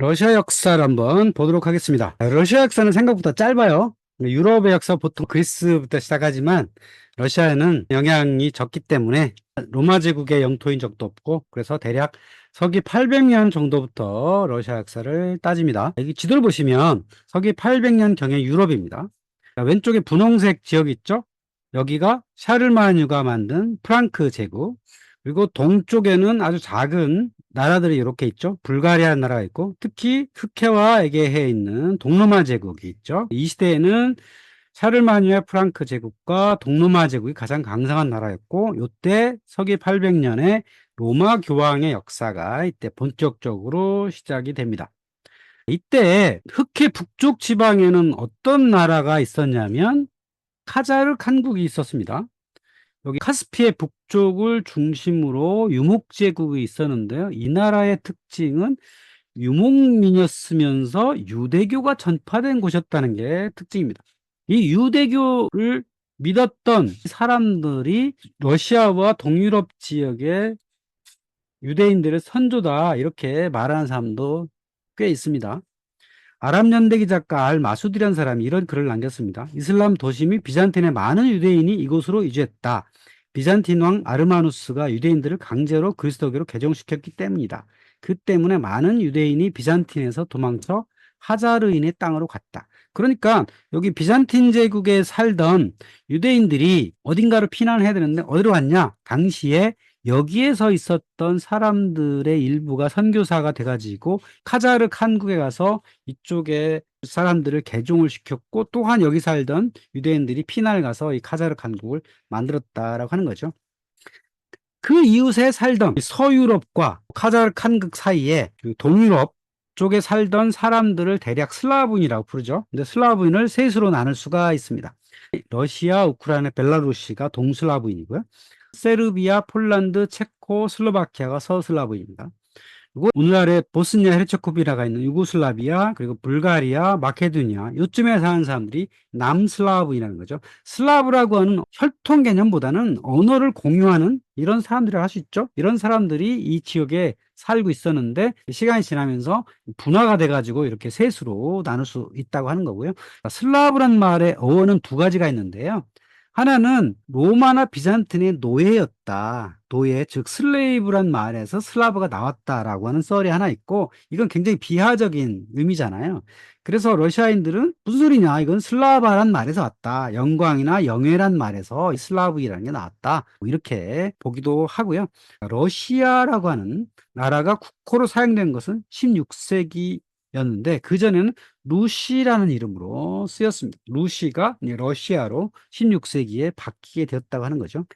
러시아 역사를 한번 보도록 하겠습니다. 러시아 역사는 생각보다 짧아요. 유럽의 역사 보통 그리스부터 시작하지만 러시아에는 영향이 적기 때문에 로마 제국의 영토인 적도 없고 그래서 대략 서기 800년 정도부터 러시아 역사를 따집니다. 여기 지도를 보시면 서기 800년 경의 유럽입니다. 자, 왼쪽에 분홍색 지역 있죠? 여기가 샤를마뉴가 만든 프랑크 제국 그리고 동쪽에는 아주 작은 나라들이 이렇게 있죠. 불가리아라는 나라가 있고 특히 흑해와 에게해에 있는 동로마 제국이 있죠. 이 시대에는 샤를마뉴의 프랑크 제국과 동로마 제국이 가장 강성한 나라였고 이때 서기 800년에 로마 교황의 역사가 이때 본격적으로 시작이 됩니다. 이때 흑해 북쪽 지방에는 어떤 나라가 있었냐면 카자르 칸국이 있었습니다. 여기 카스피의 북쪽을 중심으로 유목 제국이 있었는데요. 이 나라의 특징은 유목민이었으면서 유대교가 전파된 곳이었다는 게 특징입니다. 이 유대교를 믿었던 사람들이 러시아와 동유럽 지역의 유대인들의 선조다 이렇게 말하는 사람도 꽤 있습니다. 아랍 연대기 작가 알 마수디라는 사람이 이런 글을 남겼습니다. 이슬람 및 비잔틴의 많은 유대인이 이곳으로 이주했다. 비잔틴 왕 아르마누스가 유대인들을 강제로 그리스도교로 개종시켰기 때문이다. 그 때문에 많은 유대인이 비잔틴에서 도망쳐 하자르인의 땅으로 갔다. 그러니까 여기 비잔틴 제국에 살던 유대인들이 어딘가로 피난해야 되는데 어디로 갔냐? 당시에 여기에서 있었던 사람들의 일부가 선교사가 돼가지고 카자르 칸국에 가서 이쪽에 사람들을 개종을 시켰고 또한 여기 살던 유대인들이 피난을 가서 이 카자르 칸국을 만들었다라고 하는 거죠. 그 이웃에 살던 서유럽과 카자르 칸국 사이에 그 동유럽 쪽에 살던 사람들을 대략 슬라브인이라고 부르죠. 근데 슬라브인을 셋으로 나눌 수가 있습니다. 러시아, 우크라이나, 벨라루시가 동슬라브인이고요. 세르비아, 폴란드, 체코, 슬로바키아가 서슬라브입니다. 그리고 오늘날의 보스니아 헤르체코비나가 있는 유고슬라비아 그리고 불가리아, 마케도니아 요쯤에 사는 사람들이 남슬라브이라는 거죠. 슬라브라고 하는 혈통 개념보다는 언어를 공유하는 이런 사람들을 할 수 있죠. 이런 사람들이 이 지역에 살고 있었는데 시간이 지나면서 분화가 돼가지고 이렇게 셋으로 나눌 수 있다고 하는 거고요. 슬라브란 말의 어원은 두 가지가 있는데요. 하나는 로마나 비잔틴의 노예였다. 노예, 즉 슬레이브란 말에서 슬라브가 나왔다라고 하는 썰이 하나 있고 이건 굉장히 비하적인 의미잖아요. 그래서 러시아인들은 무슨 소리냐? 이건 슬라바란 말에서 왔다. 영광이나 영예란 말에서 슬라브이라는 게 나왔다. 뭐 이렇게 보기도 하고요. 러시아라고 하는 나라가 국호로 사용된 것은 16세기 였는데 그전에는 루시라는 이름으로 쓰였습니다. 루시가 러시아로 16세기에 바뀌게 되었다고 하는 거죠.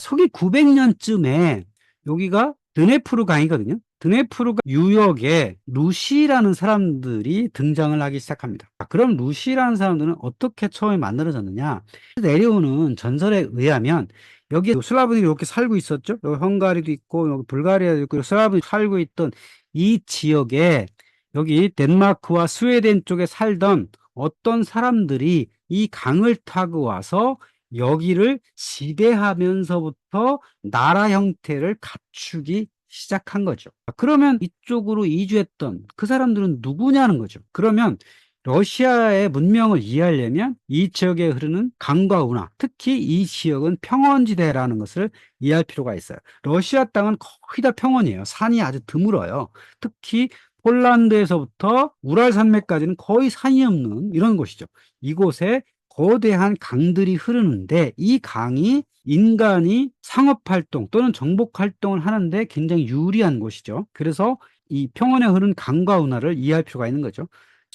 서기 900년쯤에 여기가 드네프르 강이거든요. 드네프르 유역에 루시라는 사람들이 등장을 하기 시작합니다. 그럼 루시라는 사람들은 어떻게 처음에 만들어졌느냐? 내려오는 전설에 의하면 여기 슬라브들이 이렇게 살고 있었죠. 여기 헝가리도 있고 여기 불가리아도 있고 슬라브들이 살고 있던 이 지역에 여기 덴마크와 스웨덴 쪽에 살던 어떤 사람들이 이 강을 타고 와서 여기를 지배하면서부터 나라 형태를 갖추기 시작한 거죠. 그러면 이쪽으로 이주했던 그 사람들은 누구냐는 거죠. 그러면 러시아의 문명을 이해하려면 이 지역에 흐르는 강과 운하, 특히 이 지역은 평원지대라는 것을 이해할 필요가 있어요. 러시아 땅은 거의 다 평원이에요. 산이 아주 드물어요. 특히 폴란드에서부터 우랄 산맥까지는 거의 산이 없는 이런 곳이죠. 이곳에 거대한 강들이 흐르는데 이 강이 인간이 상업 활동 또는 정복 활동을 하는데 굉장히 유리한 곳이죠. 그래서 이 평원에 흐르는 강과 운하를 이해할 필요가 있는 거죠.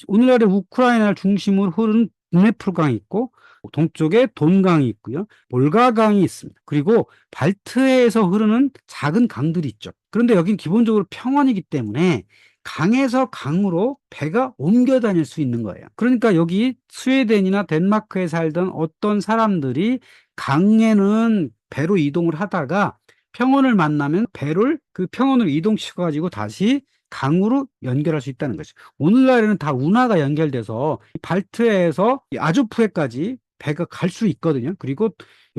오늘날의 우크라이나를 중심으로 흐르는 드네프르강이 있고 동쪽에 돈강이 있고요. 볼가강이 있습니다. 그리고 발트해에서 흐르는 작은 강들이 있죠. 그런데 여긴 기본적으로 평원이기 때문에 강에서 강으로 배가 옮겨 다닐 수 있는 거예요. 그러니까 여기 스웨덴이나 덴마크에 살던 어떤 사람들이 강에는 배로 이동을 하다가 평원을 만나면 배를 그 평원을 이동시켜 가지고 다시 강으로 연결할 수 있다는 거죠. 오늘날에는 다 운하가 연결돼서 발트해에서 아조프해까지 배가 갈 수 있거든요. 그리고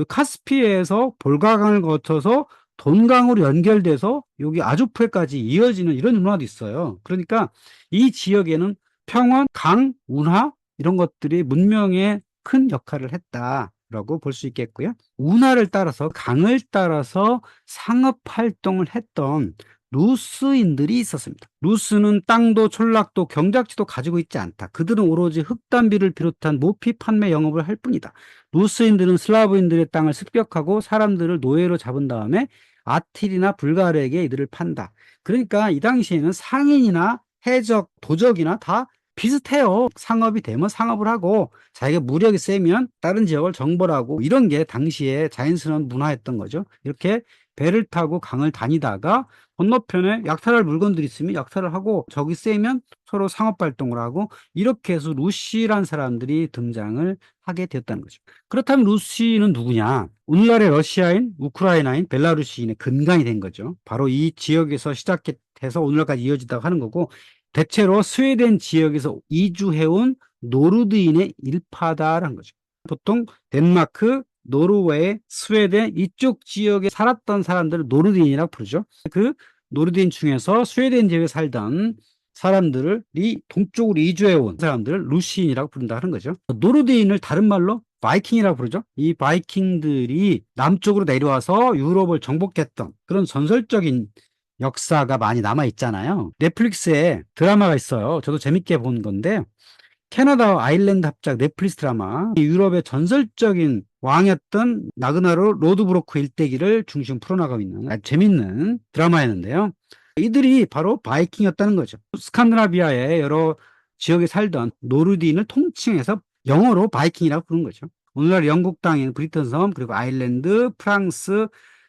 카스피해에서 볼가강을 거쳐서 돈강으로 연결돼서 여기 아조프에까지 이어지는 이런 운하도 있어요. 그러니까 이 지역에는 평원, 강, 운하 이런 것들이 문명에 큰 역할을 했다라고 볼 수 있겠고요. 운하를 따라서 강을 따라서 상업 활동을 했던 루스인들이 있었습니다. 루스는 땅도 촌락도 경작지도 가지고 있지 않다. 그들은 오로지 흙담비를 비롯한 모피 판매 영업을 할 뿐이다. 루스인들은 슬라브인들의 땅을 습격하고 사람들을 노예로 잡은 다음에 아틸이나 불가르에게 이들을 판다. 그러니까 이 당시에는 상인이나 해적, 도적이나 다 비슷해요. 상업이 되면 상업을 하고 자기가 무력이 세면 다른 지역을 정벌하고 이런 게 당시에 자연스러운 문화였던 거죠. 이렇게 배를 타고 강을 다니다가 건너편에 약탈할 물건들이 있으면 약탈을 하고 적이 세면 서로 상업 활동을 하고 이렇게 해서 루시란 사람들이 등장을 하게 되었다는 거죠. 그렇다면 루시는 누구냐? 오늘날의 러시아인, 우크라이나인, 벨라루시인의 근간이 된 거죠. 바로 이 지역에서 시작해서 오늘날까지 이어지다가 하는 거고 대체로 스웨덴 지역에서 이주해온 노르드인의 일파다라는 거죠. 보통 덴마크, 노르웨이, 스웨덴 이쪽 지역에 살았던 사람들을 노르드인이라고 부르죠. 그 노르드인 중에서 스웨덴 지역에 살던 사람들이 동쪽으로 이주해 온 사람들을 루시인이라고 부른다 하는 거죠. 노르드인을 다른 말로 바이킹이라고 부르죠. 이 바이킹들이 남쪽으로 내려와서 유럽을 정복했던 그런 전설적인 역사가 많이 남아 있잖아요. 넷플릭스에 드라마가 있어요. 저도 재밌게 본 건데 캐나다와 아일랜드 합작 넷플릭스 드라마 이 유럽의 전설적인 왕이었던 나그나로 로드브로크 일대기를 중심 풀어나가고 있는 아주 재밌는 드라마였는데요. 이들이 바로 바이킹이었다는 거죠. 스칸드나비아의 여러 지역에 살던 노르디인을 통칭해서 영어로 바이킹이라고 부르는 거죠. 오늘날 영국 땅인 브리튼 섬 그리고 아일랜드, 프랑스,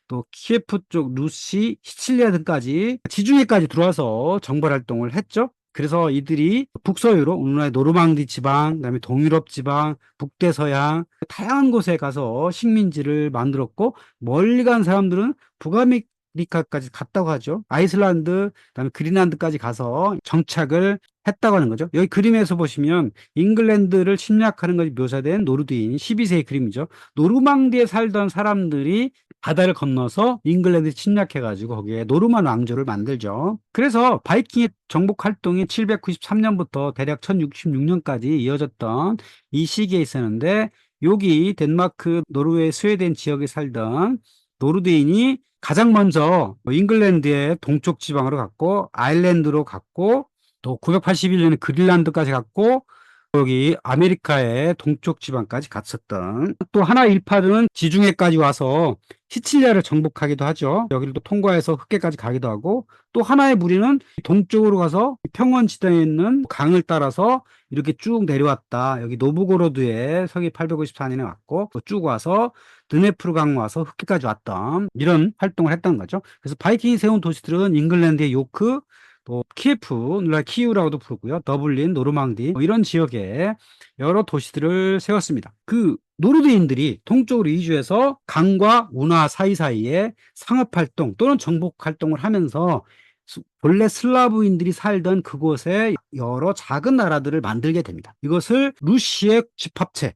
또 키예프 쪽 루시, 시칠리아 등까지 지중해까지 들어와서 정벌 활동을 했죠. 그래서 이들이 북서유로 오늘날의 노르망디 지방, 그다음에 동유럽 지방, 북대서양 다양한 곳에 가서 식민지를 만들었고 멀리 간 사람들은 북아메리카까지 갔다고 하죠. 아이슬란드, 그다음에 그린란드까지 가서 정착을 했다고 하는 거죠. 여기 그림에서 보시면 잉글랜드를 침략하는 것이 묘사된 노르드인 12세기 그림이죠. 노르망디에 살던 사람들이 바다를 건너서 잉글랜드 침략해가지고 거기에 노르만 왕조를 만들죠. 그래서 바이킹의 정복 활동이 793년부터 대략 1066년까지 이어졌던 이 시기에 있었는데 여기 덴마크, 노르웨이, 스웨덴 지역에 살던 노르드인이 가장 먼저 잉글랜드의 동쪽 지방으로 갔고 아일랜드로 갔고 또 981년에 그린란드까지 갔고 여기 아메리카의 동쪽 지방까지 갔었던 또 하나 일파는 지중해까지 와서 시칠리아를 정복하기도 하죠. 여기를 또 통과해서 흑해까지 가기도 하고 또 하나의 무리는 동쪽으로 가서 평원 지대에 있는 강을 따라서 이렇게 쭉 내려왔다. 여기 노브고로드에 서기 854년에 왔고 또쭉 와서 드네프르 강 와서 흑해까지 왔던 이런 활동을 했던 거죠. 그래서 바이킹이 세운 도시들은 잉글랜드의 요크, 또 키예프, 오늘날 키우라고도 부르고요. 더블린, 노르망디 뭐 이런 지역에 여러 도시들을 세웠습니다. 그 노르드인들이 동쪽으로 이주해서 강과 운하 사이사이에 상업활동 또는 정복활동을 하면서 수- 본래 슬라브인들이 살던 그곳에 여러 작은 나라들을 만들게 됩니다. 이것을 루시의 집합체라고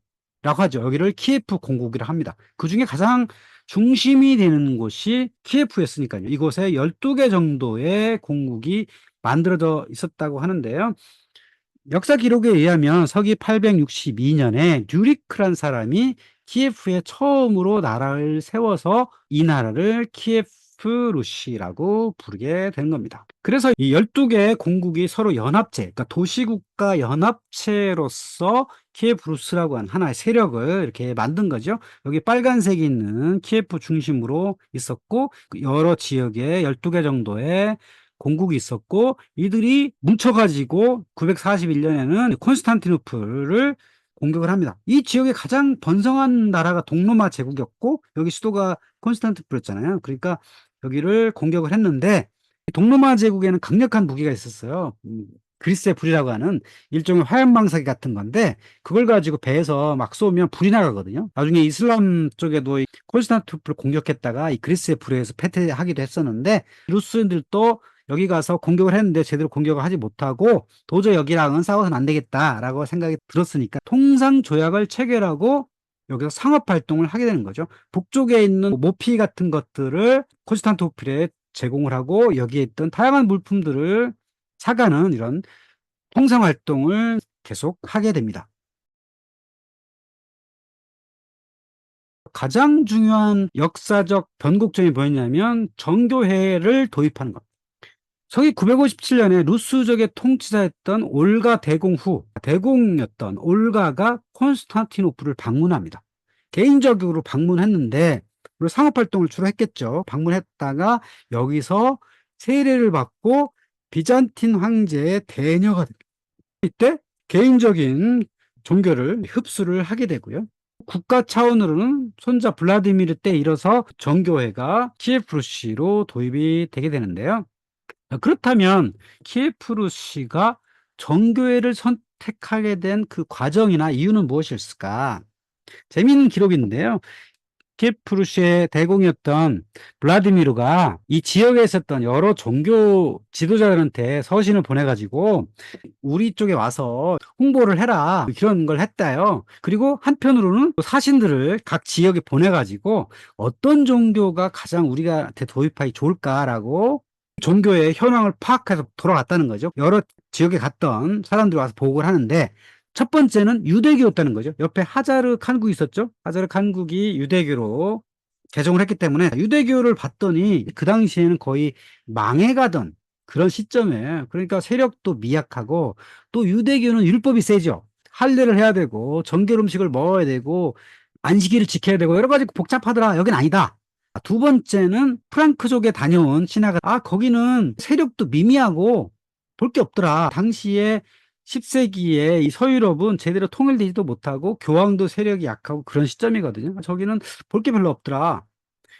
하죠. 여기를 키예프 공국이라 합니다. 그 중에 가장 중심이 되는 곳이 키예프였으니까요. 이곳에 12개 정도의 공국이 만들어져 있었다고 하는데요. 역사 기록에 의하면 서기 862년에 뉴리크란 사람이 키예프에 처음으로 나라를 세워서 이 나라를 키예프 루시라고 부르게 된 겁니다. 그래서 이 12개의 공국이 서로 연합체, 그러니까 도시국가 연합체로서 키예프 루스라고 하는 하나의 세력을 이렇게 만든 거죠. 여기 빨간색이 있는 키예프 중심으로 있었고 그 여러 지역에 12개 정도의 공국이 있었고 이들이 뭉쳐가지고 941년에는 콘스탄티노플을 공격을 합니다. 이 지역의 가장 번성한 나라가 동로마 제국이었고 여기 수도가 콘스탄티노플이었잖아요. 그러니까 여기를 공격을 했는데 동로마 제국에는 강력한 무기가 있었어요. 음, 그리스의 불이라고 하는 일종의 화염방사기 같은 건데 그걸 가지고 배에서 막 쏘면 불이 나가거든요. 나중에 이슬람 쪽에도 이 콘스탄티노플을 공격했다가 이 그리스의 불에 의해서 패퇴하기도 했었는데 루스인들도 여기 가서 공격을 했는데 제대로 공격을 하지 못하고 도저히 여기랑은 싸워서는 안 되겠다라고 생각이 들었으니까 통상 조약을 체결하고 여기서 상업 활동을 하게 되는 거죠. 북쪽에 있는 모피 같은 것들을 콘스탄티노플에 제공을 하고 여기에 있던 다양한 물품들을 사가는 이런 통상 활동을 계속 하게 됩니다. 가장 중요한 역사적 변곡점이 뭐였냐면 정교회를 도입하는 것. 서기 957년에 루스족의 통치자였던 올가 대공 후 대공이었던 올가가 콘스탄티노플을 방문합니다. 개인적으로 방문했는데 상업 활동을 주로 했겠죠. 방문했다가 여기서 세례를 받고 비잔틴 황제의 대녀가 됩니다. 이때 개인적인 종교를 흡수를 하게 되고요. 국가 차원으로는 손자 블라디미르 때 이뤄서 정교회가 키예프루시로 도입이 되게 되는데요. 그렇다면 키예프루시가 정교회를 선택하게 된 그 과정이나 이유는 무엇일까? 재미있는 기록인데요. 키예프루시의 대공이었던 블라디미르가 이 지역에 있었던 여러 종교 지도자들한테 서신을 보내가지고 우리 쪽에 와서 홍보를 해라 그런 걸 했대요. 그리고 한편으로는 사신들을 각 지역에 보내가지고 어떤 종교가 가장 우리한테 도입하기 좋을까라고 종교의 현황을 파악해서 돌아갔다는 거죠. 여러 지역에 갔던 사람들이 와서 보고를 하는데 첫 번째는 유대교였다는 거죠. 옆에 하자르 칸국이 있었죠. 하자르 칸국이 유대교로 개종을 했기 때문에 유대교를 봤더니 그 당시에는 거의 망해가던 그런 시점에 그러니까 세력도 미약하고 또 유대교는 율법이 세죠. 할례를 해야 되고 정결 음식을 먹어야 되고 안식일을 지켜야 되고 여러 가지 복잡하더라. 여긴 아니다. 두 번째는 프랑크족에 다녀온 신하가 아 거기는 세력도 미미하고 볼 게 없더라. 당시에 10세기에 이 서유럽은 제대로 통일되지도 못하고 교황도 세력이 약하고 그런 시점이거든요. 저기는 볼 게 별로 없더라.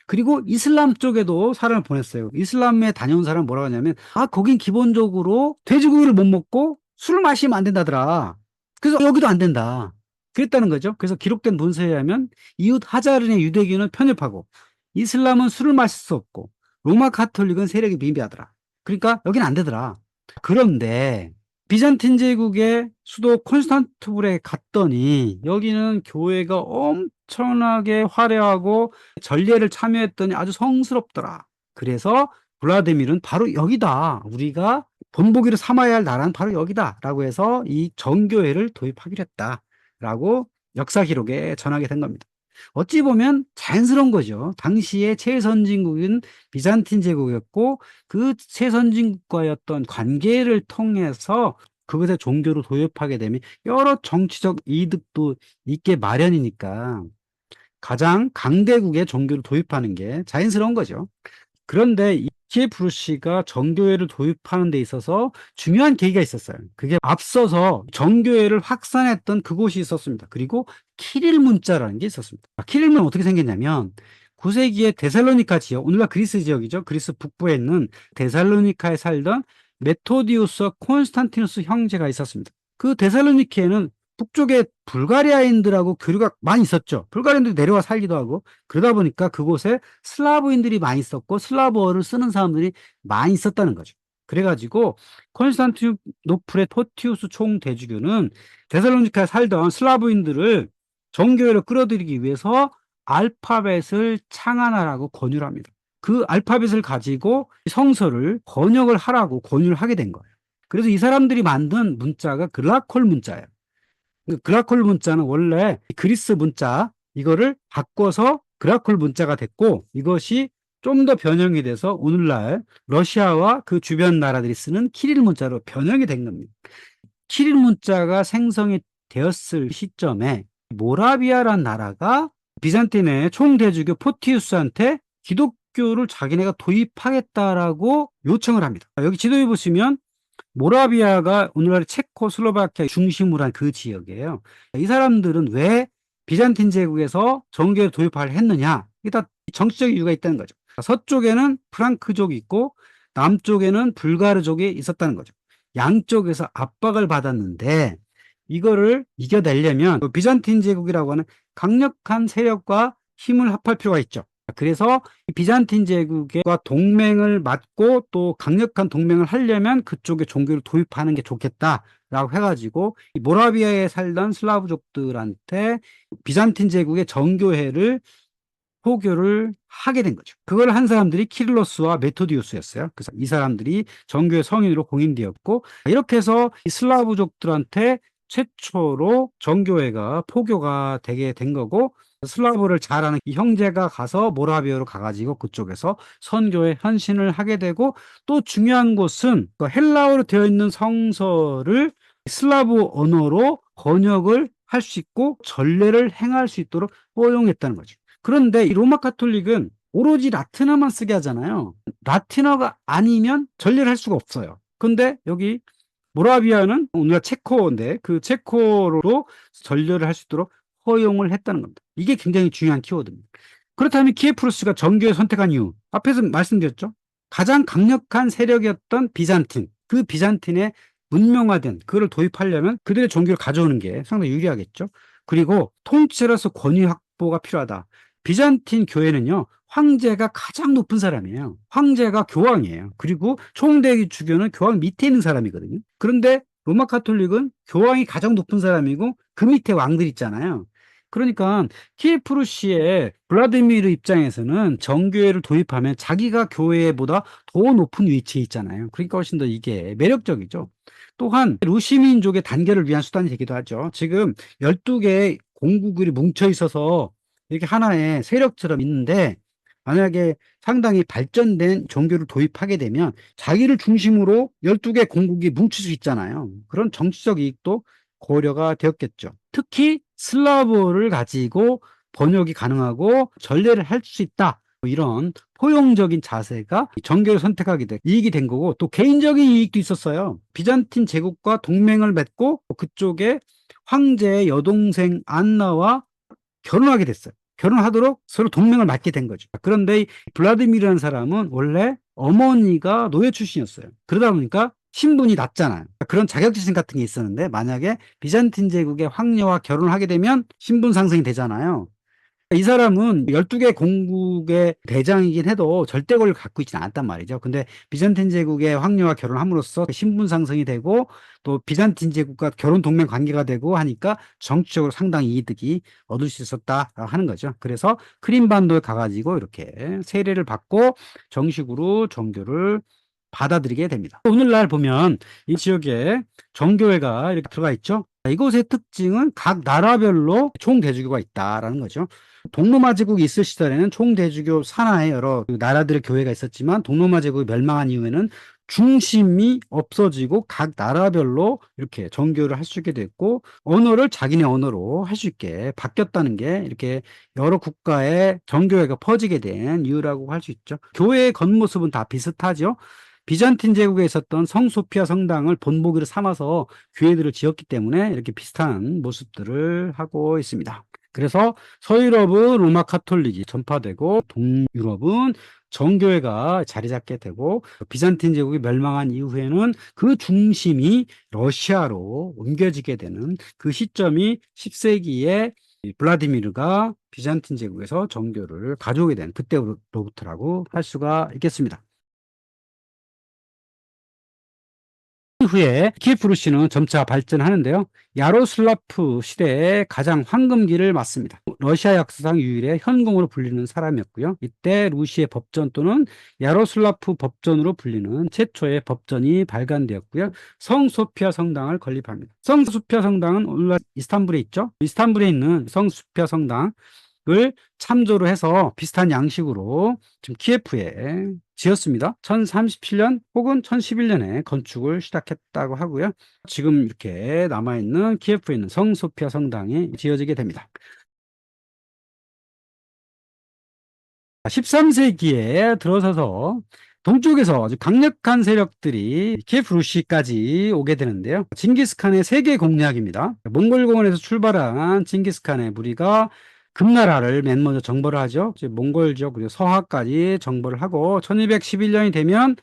그리고 이슬람 쪽에도 사람을 보냈어요. 이슬람에 다녀온 사람은 뭐라고 하냐면 아 거긴 기본적으로 돼지고기를 못 먹고 술을 마시면 안 된다더라. 그래서 여기도 안 된다. 그랬다는 거죠. 그래서 기록된 문서에 의하면 이웃 하자르의 유대교는 편협하고 이슬람은 술을 마실 수 없고 로마 카톨릭은 세력이 미비하더라. 그러니까 여기는 안 되더라. 그런데 비잔틴 제국의 수도 콘스탄티노플에 갔더니 여기는 교회가 엄청나게 화려하고 전례를 참여했더니 아주 성스럽더라. 그래서 블라디미르는 바로 여기다. 우리가 본보기를 삼아야 할 나라는 바로 여기다. 라고 해서 이 정교회를 도입하기로 했다. 라고 역사 기록에 전하게 된 겁니다. 어찌 보면 자연스러운 거죠. 당시에 최선진국인 비잔틴 제국이었고 그 최선진국과였던 관계를 통해서 그것의 종교로 도입하게 되면 여러 정치적 이득도 있게 마련이니까 가장 강대국의 종교를 도입하는 게 자연스러운 거죠. 그런데 키예프루시가 정교회를 도입하는 데 있어서 중요한 계기가 있었어요. 그게 앞서서 정교회를 확산했던 그곳이 있었습니다. 그리고 키릴 문자라는 게 있었습니다. 키릴 문은 어떻게 생겼냐면 9세기의 데살로니카 지역, 오늘날 그리스 지역이죠. 그리스 북부에 있는 데살로니카에 살던 메토디우스와 콘스탄티누스 형제가 있었습니다. 그 데살로니케에는 북쪽에 불가리아인들하고 교류가 많이 있었죠. 불가리아인들이 내려와 살기도 하고 그러다 보니까 그곳에 슬라브인들이 많이 있었고 슬라브어를 쓰는 사람들이 많이 있었다는 거죠. 그래가지고 콘스탄티노플의 토티우스 총대주교는 데살로니카에 살던 슬라브인들을 정교회로 끌어들이기 위해서 알파벳을 창안하라고 권유를 합니다. 그 알파벳을 가지고 성서를 번역을 하라고 권유를 하게 된 거예요. 그래서 이 사람들이 만든 문자가 글라콜 문자예요. 그 그라콜 문자는 원래 그리스 문자 이거를 바꿔서 그라콜 문자가 됐고 이것이 좀 더 변형이 돼서 오늘날 러시아와 그 주변 나라들이 쓰는 키릴 문자로 변형이 된 겁니다. 키릴 문자가 생성이 되었을 시점에 모라비아란 나라가 비잔틴의 총대주교 포티우스한테 기독교를 자기네가 도입하겠다라고 요청을 합니다. 여기 지도에 보시면 모라비아가 오늘날 체코 슬로바키아 중심으로 한 그 지역이에요. 이 사람들은 왜 비잔틴 제국에서 정교를 도입을 했느냐? 이게 다 정치적 이유가 있다는 거죠. 서쪽에는 프랑크족이 있고 남쪽에는 불가르족이 있었다는 거죠. 양쪽에서 압박을 받았는데 이거를 이겨내려면 비잔틴 제국이라고 하는 강력한 세력과 힘을 합할 필요가 있죠. 그래서 이 비잔틴 제국과 동맹을 맺고 또 강력한 동맹을 하려면 그쪽에 종교를 도입하는 게 좋겠다라고 해가지고 이 모라비아에 살던 슬라브족들한테 비잔틴 제국의 정교회를 포교를 하게 된 거죠. 그걸 한 사람들이 키릴로스와 메토디우스였어요. 그래서 이 사람들이 정교회 성인으로 공인되었고 이렇게 해서 이 슬라브족들한테 최초로 정교회가 포교가 되게 된 거고 슬라브를 잘 아는 이 형제가 가서 모라비아로 가가지고 그쪽에서 선교에 헌신을 하게 되고 또 중요한 것은 그 헬라어로 되어 있는 성서를 슬라브 언어로 번역을 할 수 있고 전례를 행할 수 있도록 허용했다는 거죠. 그런데 이 로마 카톨릭은 오로지 라틴어만 쓰게 하잖아요. 라틴어가 아니면 전례를 할 수가 없어요. 근데 여기 모라비아는 오늘날 체코인데 그 체코로 전례를 할 수 있도록 허용을 했다는 겁니다. 이게 굉장히 중요한 키워드입니다. 그렇다면 키에프루스가 정교에 선택한 이유 앞에서 말씀드렸죠. 가장 강력한 세력이었던 비잔틴 그 비잔틴의 문명화된 그를 도입하려면 그들의 종교를 가져오는 게 상당히 유리하겠죠. 그리고 통치로서 권위 확보가 필요하다. 비잔틴 교회는요, 황제가 가장 높은 사람이에요. 황제가 교황이에요. 그리고 총대기 주교는 교황 밑에 있는 사람이거든요. 그런데 로마 카톨릭은 교황이 가장 높은 사람이고 그 밑에 왕들 있잖아요. 그러니까 키에프루시의 블라디미르 입장에서는 정교회를 도입하면 자기가 교회보다 더 높은 위치에 있잖아요. 그러니까 훨씬 더 이게 매력적이죠. 또한 루시민족의 단결을 위한 수단이 되기도 하죠. 지금 12개의 공국들이 뭉쳐 있어서 이렇게 하나의 세력처럼 있는데 만약에 상당히 발전된 종교를 도입하게 되면 자기를 중심으로 12개 공국이 뭉칠 수 있잖아요. 그런 정치적 이익도 고려가 되었겠죠. 특히 슬라브를 가지고 번역이 가능하고 전례를 할 수 있다. 뭐 이런 포용적인 자세가 정교를 선택하게 돼 이익이 된 거고 또 개인적인 이익도 있었어요. 비잔틴 제국과 동맹을 맺고 그쪽에 황제의 여동생 안나와 결혼하게 됐어요. 결혼하도록 서로 동맹을 맺게 된 거죠. 그런데 이 블라디미르라는 사람은 원래 어머니가 노예 출신이었어요. 그러다 보니까 신분이 낮잖아요. 그런 자격지심 같은 게 있었는데 만약에 비잔틴 제국의 황녀와 결혼을 하게 되면 신분 상승이 되잖아요. 이 사람은 12개 공국의 대장이긴 해도 절대 권리를 갖고 있지는 않았단 말이죠. 근데 비잔틴 제국의 황녀와 결혼함으로써 신분 상승이 되고 또 비잔틴 제국과 결혼 동맹 관계가 되고 하니까 정치적으로 상당히 이득이 얻을 수 있었다 하는 거죠. 그래서 크림반도에 가가지고 이렇게 세례를 받고 정식으로 정교를 받아들이게 됩니다. 오늘날 보면 이 지역에 정교회가 이렇게 들어가 있죠. 이곳의 특징은 각 나라별로 총대주교가 있다라는 거죠. 동로마 제국이 있을 시절에는 총대주교 산하에 여러 그 나라들의 교회가 있었지만 동로마 제국이 멸망한 이후에는 중심이 없어지고 각 나라별로 이렇게 정교를 할 수 있게 됐고 언어를 자기네 언어로 할 수 있게 바뀌었다는 게 이렇게 여러 국가의 정교회가 퍼지게 된 이유라고 할 수 있죠. 교회의 겉모습은 다 비슷하죠. 비잔틴 제국에 있었던 성소피아 성당을 본보기로 삼아서 교회들을 지었기 때문에 이렇게 비슷한 모습들을 하고 있습니다. 그래서 서유럽은 로마 카톨릭이 전파되고 동유럽은 정교회가 자리 잡게 되고 비잔틴 제국이 멸망한 이후에는 그 중심이 러시아로 옮겨지게 되는 그 시점이 10세기에 블라디미르가 비잔틴 제국에서 정교를 가져오게 된 그때로부터라고 할 수가 있겠습니다. 후에 키프루시는 점차 발전하는데요. 야로슬라프 시대의 가장 황금기를 맞습니다. 러시아 역사상 유일의 현공으로 불리는 사람이었고요. 이때 루시의 법전 또는 야로슬라프 법전으로 불리는 최초의 법전이 발간되었고요. 성소피아 성당을 건립합니다. 성소피아 성당은 오늘날 이스탄불에 있죠. 이스탄불에 있는 성소피아 성당 을 참조로 해서 비슷한 양식으로 지금 키예프에 지었습니다. 1037년 혹은 1011년에 건축을 시작했다고 하고요. 지금 이렇게 남아있는 키예프에 있는 성소피아 성당이 지어지게 됩니다. 13세기에 들어서서 동쪽에서 아주 강력한 세력들이 키예프 루시까지 오게 되는데요. 징기스칸의 세계 공략입니다. 몽골 공원에서 출발한 징기스칸의 무리가 금나라를 맨 먼저 정벌을 하죠. 몽골 지역 서하까지 정벌을 하고 1211년이 되면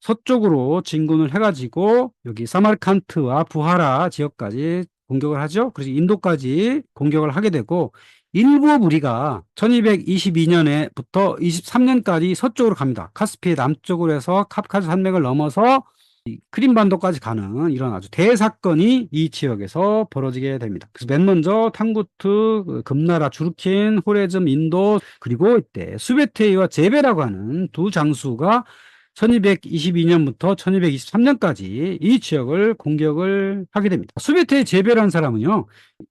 서쪽으로 진군을 해가지고 여기 사마르칸트와 부하라 지역까지 공격을 하죠. 그래서 인도까지 공격을 하게 되고 일부 무리가 1222년에부터 23년까지 서쪽으로 갑니다. 카스피의 남쪽으로 해서 카프카즈 산맥을 넘어서 이 크림반도까지 가는 이런 아주 대사건이 이 지역에서 벌어지게 됩니다. 그래서 맨 먼저 탕구트, 그 금나라, 주르킨, 호레즘, 인도 그리고 이때 수베테이와 제베라고 하는 두 장수가 1222년부터 1223년까지 이 지역을 공격을 하게 됩니다. 수베테이 제베라는 사람은요,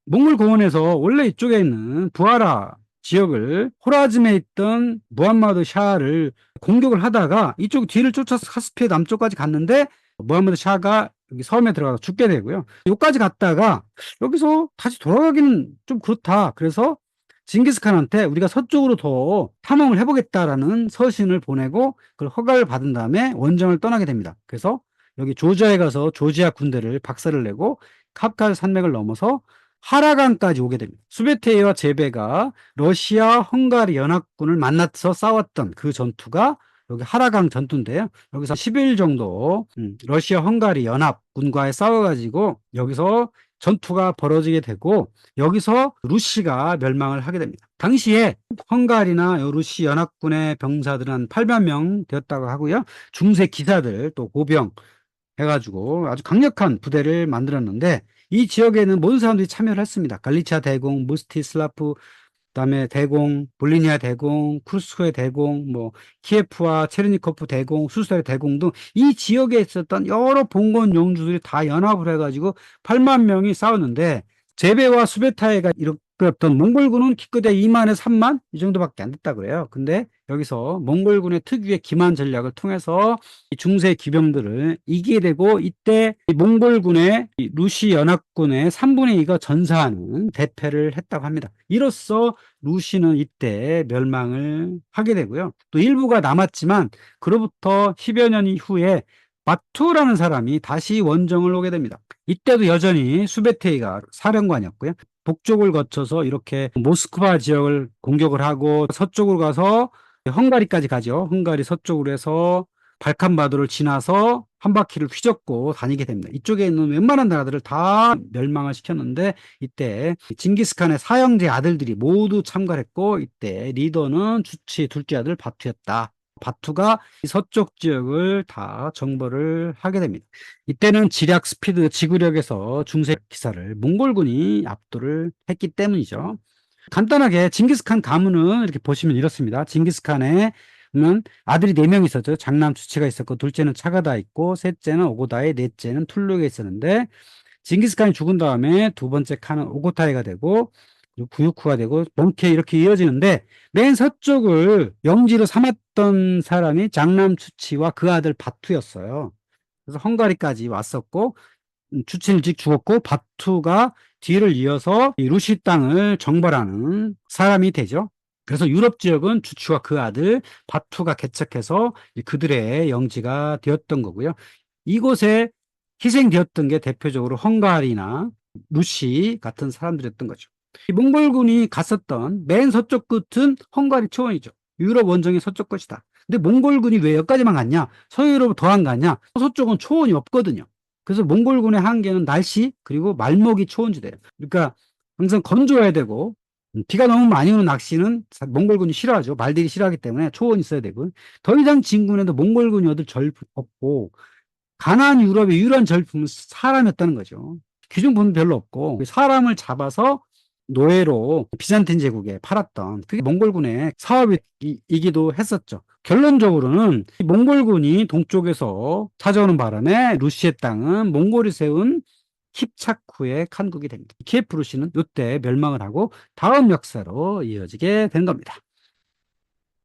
몽골 고원에서 원래 이쪽에 있는 부하라 지역을 호라즘에 있던 무함마드 샤를 공격을 하다가 이쪽 뒤를 쫓아서 카스피의 남쪽까지 갔는데 무함마드 샤가 여기 섬에 들어가서 죽게 되고요. 여기까지 갔다가 여기서 다시 돌아가기는 좀 그렇다. 그래서 징기스칸한테 우리가 서쪽으로 더 탐험을 해보겠다라는 서신을 보내고 그걸 허가를 받은 다음에 원정을 떠나게 됩니다. 그래서 여기 조지아에 가서 조지아 군대를 박살을 내고 카프카즈 산맥을 넘어서 하라강까지 오게 됩니다. 수베테이와 제베가 러시아 헝가리 연합군을 만나서 싸웠던 그 전투가 여기 하라강 전투인데요. 여기서 10일 정도 음, 러시아 헝가리 연합군과의 싸워가지고 여기서 전투가 벌어지게 되고 여기서 루시가 멸망을 하게 됩니다. 당시에 헝가리나 루시 연합군의 병사들은 한 8만 명 되었다고 하고요. 중세 기사들 또 고병 해가지고 아주 강력한 부대를 만들었는데 이 지역에는 모든 사람들이 참여를 했습니다. 갈리치아 대공, 무스티슬라프, 그다음에 대공, 볼리니아 대공, 쿠르스크의 대공, 뭐 키예프와 체르니코프 대공, 수스타의 대공 등 이 지역에 있었던 여러 봉건 용주들이 다 연합을 해가지고 8만 명이 싸웠는데 제베와 수베타이가 이 끌었던 몽골군은 기껏해 2만에 3만 이 정도밖에 안 됐다 그래요. 근데 여기서 몽골군의 특유의 기만 전략을 통해서 이 중세 기병들을 이기게 되고 이때 이 몽골군의 이 루시 연합군의 3분의 2가 전사하는 대패를 했다고 합니다. 이로써 루시는 이때 멸망을 하게 되고요. 또 일부가 남았지만 그로부터 10여 년 이후에 마투라는 사람이 다시 원정을 오게 됩니다. 이때도 여전히 수베테이가 사령관이었고요. 북쪽을 거쳐서 이렇게 모스크바 지역을 공격을 하고 서쪽으로 가서 헝가리까지 가죠. 헝가리 서쪽으로 해서 발칸 바도를 지나서 한 바퀴를 휘젓고 다니게 됩니다. 이쪽에 있는 웬만한 나라들을 다 멸망을 시켰는데 이때 징기스칸의 사형제 아들들이 모두 참가를 했고 이때 리더는 주치 둘째 아들 바투였다. 바투가 이 서쪽 지역을 다 정벌을 하게 됩니다. 이때는 지략 스피드 지구력에서 중세 기사를 몽골군이 압도를 했기 때문이죠. 간단하게 징기스칸 가문은 이렇게 보시면 이렇습니다. 징기스칸에 는 아들이 네 명 있었죠. 장남 주치가 있었고 둘째는 차가다 있고 셋째는 오고다에 넷째는 툴루가 있었는데 징기스칸이 죽은 다음에 두 번째 칸은 오고타이가 되고 구유쿠가 되고 몽케 이렇게 이어지는데 맨 서쪽을 영지로 삼았던 사람이 장남 추치와 그 아들 바투였어요. 그래서 헝가리까지 왔었고 음, 추치는 일찍 죽었고 바투가 뒤를 이어서 이 루시 땅을 정벌하는 사람이 되죠. 그래서 유럽 지역은 주치와 그 아들 바투가 개척해서 이 그들의 영지가 되었던 거고요. 이곳에 희생되었던 게 대표적으로 헝가리나 루시 같은 사람들이었던 거죠. 이 몽골군이 갔었던 맨 서쪽 끝은 헝가리 초원이죠. 유럽 원정의 서쪽 끝이다. 근데 몽골군이 왜 여기까지만 갔냐? 서유럽 더 안 갔냐? 서쪽은 초원이 없거든요. 그래서 몽골군의 한계는 날씨 그리고 말목이 초원지대예요. 그러니까 항상 건조해야 되고 음, 비가 너무 많이 오는 낚시는 사- 몽골군이 싫어하죠. 말들이 싫어하기 때문에 초원이 있어야 되고 더 이상 진군에도 몽골군이 얻을 절 없고 가나안 유럽의 유일한 절품은 사람이었다는 거죠. 귀중품은 별로 없고 사람을 잡아서 노예로 비잔틴 제국에 팔았던 그게 몽골군의 사업이기도 했었죠. 결론적으로는 이 몽골군이 동쪽에서 찾아오는 바람에 루시의 땅은 몽골이 세운 킵차쿠의 칸국이 됩니다. 키예프 루시는 이때 멸망을 하고 다음 역사로 이어지게 된 겁니다.